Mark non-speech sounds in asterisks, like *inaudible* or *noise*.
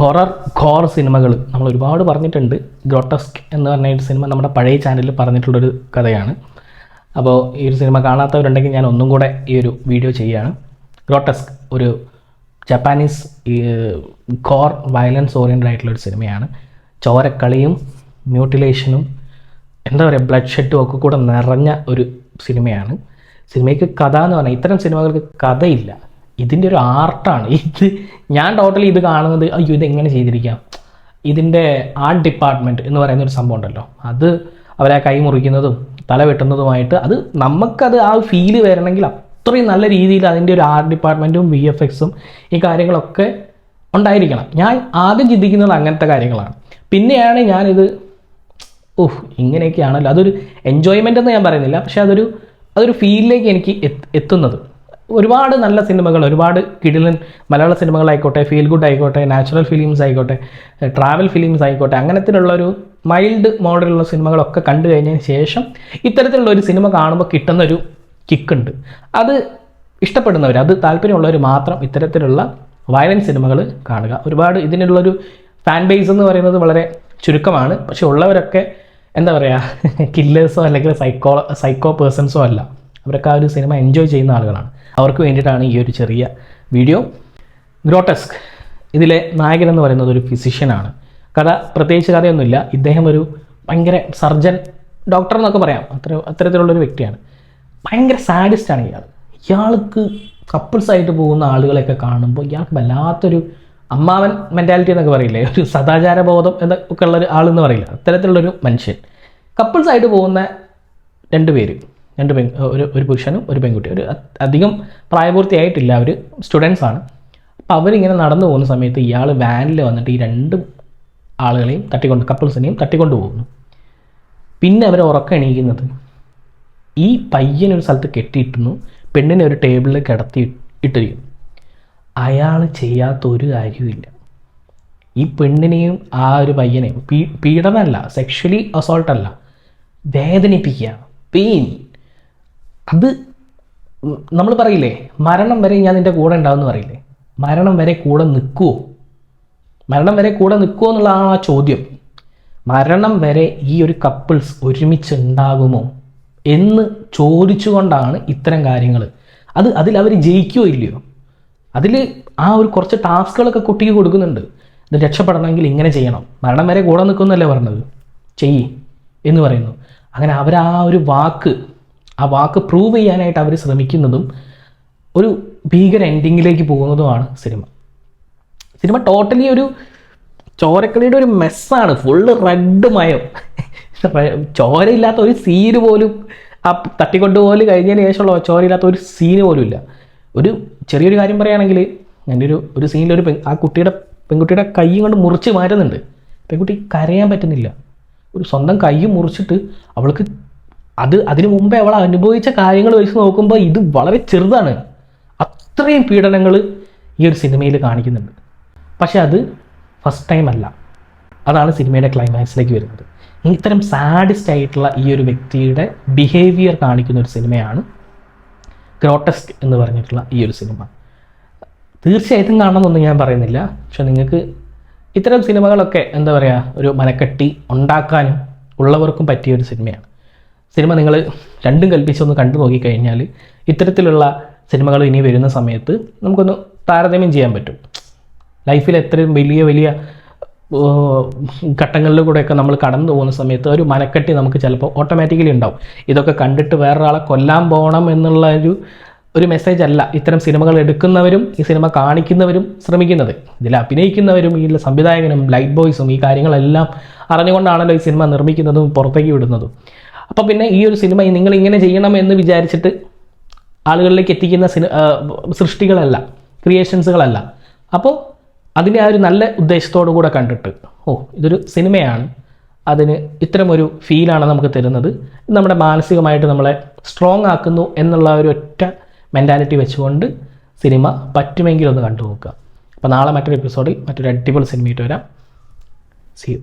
Horror Khor സിനിമകൾ നമ്മൾ ഒരുപാട് പറഞ്ഞിട്ടുണ്ട്. ഗ്രോട്ടസ്ക് എന്ന് പറഞ്ഞ ഒരു സിനിമ നമ്മുടെ പഴയ ചാനലിൽ പറഞ്ഞിട്ടുള്ളൊരു കഥയാണ്. അപ്പോൾ ഈ ഒരു സിനിമ കാണാത്തവരുണ്ടെങ്കിൽ ഞാൻ ഒന്നും കൂടെ ഈ ഒരു വീഡിയോ ചെയ്യുകയാണ്. ഗ്രോട്ടസ്ക് ഒരു ജപ്പാനീസ് ഖോർ വയലൻസ് ഓറിയന്റഡ് ആയിട്ടുള്ള ഒരു സിനിമയാണ്. ചോരക്കളിയും മ്യൂട്ടിലേഷനും എന്താ പറയുക ബ്ലഡ് ഷെഡും ഒക്കെ കൂടെ നിറഞ്ഞ ഒരു സിനിമയാണ്. സിനിമയ്ക്ക് കഥ എന്ന് പറഞ്ഞാൽ ഇത്തരം സിനിമകൾക്ക് കഥയില്ല. ഇതിന്റെ ഒരു ആർട്ടാണ്. ഇത് ഞാൻ ടോട്ടലി ഇത് കാണുന്നത് അയ്യോ ഇതെങ്ങനെ ചെയ്തിരിക്കാം? ഇതിന്റെ ആർട്ട് ഡിപ്പാർട്ട്മെന്റ് എന്ന് പറയുന്ന ഒരു സംഭവം ഉണ്ടല്ലോ. അത് അവരെ കൈ മുറിക്കുന്നതും തല വെട്ടുന്നതുമായിട്ട് അത് നമുക്കത് ആ ഫീൽ വരണമെങ്കിൽ അത്രയും നല്ല രീതിയിൽ അതിന്റെ ഒരു ആർട്ട് ഡിപ്പാർട്ട്മെന്റും വി എഫ് എക്സും ഈ കാര്യങ്ങളൊക്കെ ഉണ്ടായിരിക്കണം. ഞാൻ ആദ്യം ചിന്തിക്കുന്നത് അങ്ങനത്തെ കാര്യങ്ങളാണ്. പിന്നെയാണ് ഞാനിത് ഓഹ് ഇങ്ങനെയൊക്കെയാണല്ലോ. അതൊരു എൻജോയ്മെന്റ് എന്ന് ഞാൻ പറയുന്നില്ല. പക്ഷേ അതൊരു അതൊരു ഫീലിലേക്ക് എനിക്ക് എത്ത് എത്തുന്നത്. ഒരുപാട് നല്ല സിനിമകൾ ഒരുപാട് കിടിലൻ മലയാള സിനിമകളായിക്കോട്ടെ ഫീൽ ഗുഡ് ആയിക്കോട്ടെ നാച്ചുറൽ ഫിലിംസ് ആയിക്കോട്ടെ ട്രാവൽ ഫിലിംസ് ആയിക്കോട്ടെ അങ്ങനത്തിലുള്ള ഒരു മൈൽഡ് മോഡലുള്ള സിനിമകളൊക്കെ കണ്ടു കഴിഞ്ഞതിന് ശേഷം ഇത്തരത്തിലുള്ള ഒരു സിനിമ കാണുമ്പോൾ കിട്ടുന്നൊരു കിക്കുണ്ട് അത് ഇഷ്ടപ്പെടുന്നവർ അത് താല്പര്യമുള്ളവർ മാത്രം ഇത്തരത്തിലുള്ള വയലൻസ് സിനിമകൾ കാണുക. ഒരുപാട് ഇതിനുള്ളൊരു ഫാൻ ബേസ് എന്ന് പറയുന്നത് വളരെ ചുരുക്കമാണ്. പക്ഷെ ഉള്ളവരൊക്കെ എന്താ പറയുക കില്ലേഴ്സോ *laughs* അല്ലെങ്കിൽ സൈക്കോ സൈക്കോ പേഴ്സൺസോ അല്ല. അവരൊക്കെ ആ ഒരു സിനിമ എൻജോയ് ചെയ്യുന്ന ആളുകളാണ്. അവർക്ക് വേണ്ടിയിട്ടാണ് ഈ ഒരു ചെറിയ വീഡിയോ. ഗ്രോട്ടസ്ക്. ഇതിലെ നായകൻ എന്ന് പറയുന്നത് ഒരു ഫിസിഷ്യനാണ് കഥ പ്രത്യേകിച്ച് കഥയൊന്നുമില്ല. ഇദ്ദേഹം ഒരു ഭയങ്കര സർജൻ ഡോക്ടർ എന്നൊക്കെ പറയാം. അത്ര അത്തരത്തിലുള്ളൊരു വ്യക്തിയാണ്. ഭയങ്കര സാഡിസ്റ്റാണ് ഇയാൾ. ഇയാൾക്ക് കപ്പിൾസ് ആയിട്ട് പോകുന്ന ആളുകളെയൊക്കെ കാണുമ്പോൾ ഇയാൾക്ക് വല്ലാത്തൊരു അമ്മാവൻ മെന്റാലിറ്റി എന്നൊക്കെ പറയില്ലേ? ഒരു സദാചാര ബോധം എന്നൊക്കെ ഉള്ളൊരു ആളെന്ന് പറയില്ല? അത്തരത്തിലുള്ളൊരു മനുഷ്യൻ. കപ്പിൾസ് ആയിട്ട് പോകുന്ന രണ്ട് പേര്. രണ്ട് പെൺ ഒരു ഒരു പുരുഷനും ഒരു പെൺകുട്ടി ഒരു അധികം പ്രായപൂർത്തിയായിട്ടില്ല. അവർ സ്റ്റുഡൻസ് ആണ്. അപ്പോൾ അവരിങ്ങനെ നടന്നു പോകുന്ന സമയത്ത് ഇയാൾ വാനിൽ വന്നിട്ട് ഈ രണ്ട് ആളുകളെയും തട്ടിക്കൊണ്ട് കപ്പിൾസിനെയും തട്ടിക്കൊണ്ട് പോകുന്നു. പിന്നെ അവർ ഉറക്കം എണീക്കുന്നത്. ഈ പയ്യനൊരു സ്ഥലത്ത് കെട്ടിയിട്ടുന്നു പെണ്ണിനെ ഒരു ടേബിളിൽ കിടത്തി ഇട്ടിരിക്കും അയാൾ ചെയ്യാത്ത ഒരു കാര്യവുമില്ല. ഈ പെണ്ണിനെയും ആ ഒരു പയ്യനെയും പീഡനമല്ല സെക്ഷലി അസോൾട്ടല്ല വേദനിപ്പിക്കുക പെയിൻ അത് നമ്മൾ പറയില്ലേ മരണം വരെ ഞാൻ നിന്റെ കൂടെ ഉണ്ടാവുമെന്ന് പറയില്ലേ? മരണം വരെ കൂടെ നിൽക്കുമോ മരണം വരെ കൂടെ നിൽക്കുമോ എന്നുള്ളതാണ് ആ ചോദ്യം മരണം വരെ ഈ ഒരു കപ്പിൾസ് ഒരുമിച്ച് ഉണ്ടാകുമോ എന്ന് ചോദിച്ചുകൊണ്ടാണ് ഇത്തരം കാര്യങ്ങൾ. അത് അതിൽ അവർ ജയിക്കുകയോ ഇല്ലയോ? അതിൽ ആ ഒരു കുറച്ച് ടാസ്കുകളൊക്കെ കുട്ടിക്ക് കൊടുക്കുന്നുണ്ട്. ഇത് രക്ഷപ്പെടണമെങ്കിൽ ഇങ്ങനെ ചെയ്യണം. മരണം വരെ കൂടെ നിൽക്കുമെന്നല്ലേ പറഞ്ഞത്? ചെയ്യ് എന്ന് പറയുന്നു. അങ്ങനെ അവർ ആ ഒരു വാക്ക് ആ വാക്ക് പ്രൂവ് ചെയ്യാനായിട്ട് അവർ ശ്രമിക്കുന്നതും ഒരു ഭീകര എൻഡിങ്ങിലേക്ക് പോകുന്നതുമാണ് സിനിമ സിനിമ ടോട്ടലി ഒരു ചോരക്കളിയുടെ ഒരു മെസ്സാണ് ഫുള്ള് റെഡ് മയം. *laughs* ചോരയില്ലാത്ത ഒരു സീന് പോലും ആ തട്ടിക്കൊണ്ടുപോലെ കഴിഞ്ഞതിന് ശേഷമുള്ള ചോരയില്ലാത്ത ഒരു സീന് പോലും ഇല്ല. ഒരു ചെറിയൊരു കാര്യം പറയുകയാണെങ്കിൽ എന്റെ ഒരു ഒരു സീനിൽ ഒരു ആ കുട്ടിയുടെ പെൺകുട്ടിയുടെ കൈയും കൊണ്ട് മുറിച്ച് മാറ്റുന്നുണ്ട്. പെൺകുട്ടി കരയാൻ പറ്റുന്നില്ല. ഒരു സ്വന്തം കൈ മുറിച്ചിട്ട് അവൾക്ക് അത് അതിനു മുമ്പേ അവൾ അനുഭവിച്ച കാര്യങ്ങൾ വെച്ച് നോക്കുമ്പോൾ ഇത് വളരെ ചെറുതാണ്. അത്രയും പീഡനങ്ങൾ ഈ ഒരു സിനിമയിൽ കാണിക്കുന്നുണ്ട്. പക്ഷെ അത് ഫസ്റ്റ് ടൈം അല്ല. അതാണ് സിനിമയുടെ ക്ലൈമാക്സിലേക്ക് വരുന്നത്. ഇത്തരം സാഡിസ്റ്റ് ആയിട്ടുള്ള ഈ ഒരു വ്യക്തിയുടെ ബിഹേവിയർ കാണിക്കുന്ന ഒരു സിനിമയാണ് ഗ്രോട്ടസ്ക് എന്ന് പറഞ്ഞിട്ടുള്ള ഈ ഒരു സിനിമ. തീർച്ചയായിട്ടും കാണണമെന്നൊന്നും ഞാൻ പറയുന്നില്ല. പക്ഷെ നിങ്ങൾക്ക് ഇത്തരം സിനിമകളൊക്കെ എന്താ പറയുക ഒരു മനക്കെട്ടി ഉണ്ടാക്കാനും ഉള്ളവർക്കും പറ്റിയ ഒരു സിനിമയാണ്. സിനിമ നിങ്ങൾ രണ്ടും കൽപ്പിച്ചൊന്ന് കണ്ടു നോക്കിക്കഴിഞ്ഞാൽ ഇത്തരത്തിലുള്ള സിനിമകൾ ഇനി വരുന്ന സമയത്ത് നമുക്കൊന്ന് താരതമ്യം ചെയ്യാൻ പറ്റും. ലൈഫിൽ എത്രയും വലിയ വലിയ ഘട്ടങ്ങളിലൂടെയൊക്കെ നമ്മൾ കടന്നു പോകുന്ന സമയത്ത് ഒരു മനക്കെട്ടി നമുക്ക് ചിലപ്പോൾ ഓട്ടോമാറ്റിക്കലി ഉണ്ടാവും. ഇതൊക്കെ കണ്ടിട്ട് വേറൊരാളെ കൊല്ലാൻ പോകണം എന്നുള്ള ഒരു ഒരു മെസ്സേജ് അല്ല ഇത്തരം സിനിമകൾ എടുക്കുന്നവരും ഈ സിനിമ കാണിക്കുന്നവരും ശ്രമിക്കുന്നത്. ഇതിൽ അഭിനയിക്കുന്നവരും ഈ സംവിധായകനും ലൈറ്റ് ബോയ്സും ഈ കാര്യങ്ങളെല്ലാം അറിഞ്ഞുകൊണ്ടാണല്ലോ ഈ സിനിമ നിർമ്മിക്കുന്നതും പുറത്തേക്ക് വിടുന്നതും. അപ്പോൾ പിന്നെ ഈ ഒരു സിനിമ നിങ്ങൾ ഇങ്ങനെ ചെയ്യണം എന്ന് വിചാരിച്ചിട്ട് ആളുകളിലേക്ക് എത്തിക്കുന്ന സിനി സൃഷ്ടികളല്ല ക്രിയേഷൻസുകളല്ല. അപ്പോൾ അതിനെ ആ ഒരു നല്ല ഉദ്ദേശത്തോടു കൂടെ കണ്ടിട്ട് ഓ ഇതൊരു സിനിമയാണ്. അതിന് ഇത്തരമൊരു ഫീലാണ് നമുക്ക് തരുന്നത്. നമ്മുടെ മാനസികമായിട്ട് നമ്മളെ സ്ട്രോങ് ആക്കുന്നു എന്നുള്ള ഒരു ഒറ്റ മെന്റാലിറ്റി വെച്ചുകൊണ്ട് സിനിമ പറ്റുമെങ്കിലൊന്ന് കണ്ടു നോക്കുക അപ്പോൾ നാളെ മറ്റൊരു എപ്പിസോഡിൽ മറ്റൊരു അടിപൊളി സിനിമയിട്ട് വരാം. C U